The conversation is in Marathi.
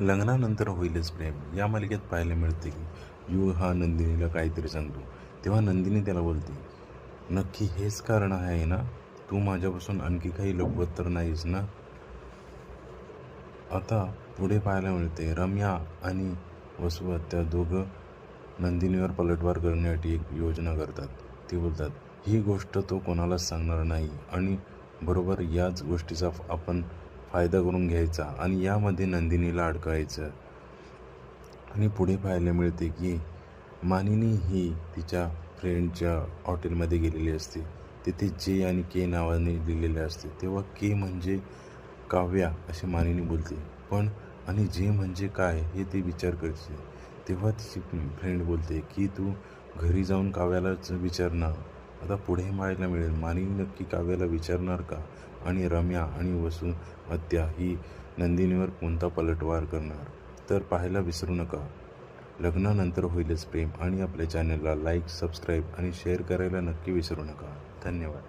लग्नानंतर होईलच प्रेम. या मालिकेत पाहायला मिळते की यू हा नंदिनीला काहीतरी सांगतो. तेव्हा नंदिनी त्याला बोलते नक्की हेच कारण आहे ना? तू माझ्यापासून आणखी काही लपवत तर नाहीस ना? आता पुढे पाहायला मिळते रम्या आणि वसुवत त्या दोघं नंदिनीवर पलटवार करण्यासाठी एक योजना करतात. ते बोलतात ही गोष्ट तो कोणालाच सांगणार नाही आणि बरोबर याच गोष्टीचा आपण फायदा करून घ्यायचा आणि यामध्ये नंदिनीला अडकायचं आणि पुढे पाहायला मिळते की मानिनी ही तिच्या फ्रेंडच्या हॉटेलमध्ये गेलेली असते. तिथे जे आणि के नावाने लिहिलेले असते. तेव्हा के म्हणजे काव्या असे मानिनी बोलते. पण आणि जे म्हणजे काय हे ते विचार करते. तेव्हा तिची फ्रेंड बोलते की तू घरी जाऊन काव्यालाच विचार ना. आता पुढे पाहायला मिळेल. मानिनी नक्की काव्याला विचारणार का? आणि रम्या आणि वसू हत्या ही नंदिनीवर कोणता पलटवार करणार? तर पाहायला विसरू नका. लग्नानंतर होईलच प्रेम आणि आपल्या चॅनलला लाईक सबस्क्राईब आणि शेअर करायला नक्की विसरू नका. धन्यवाद.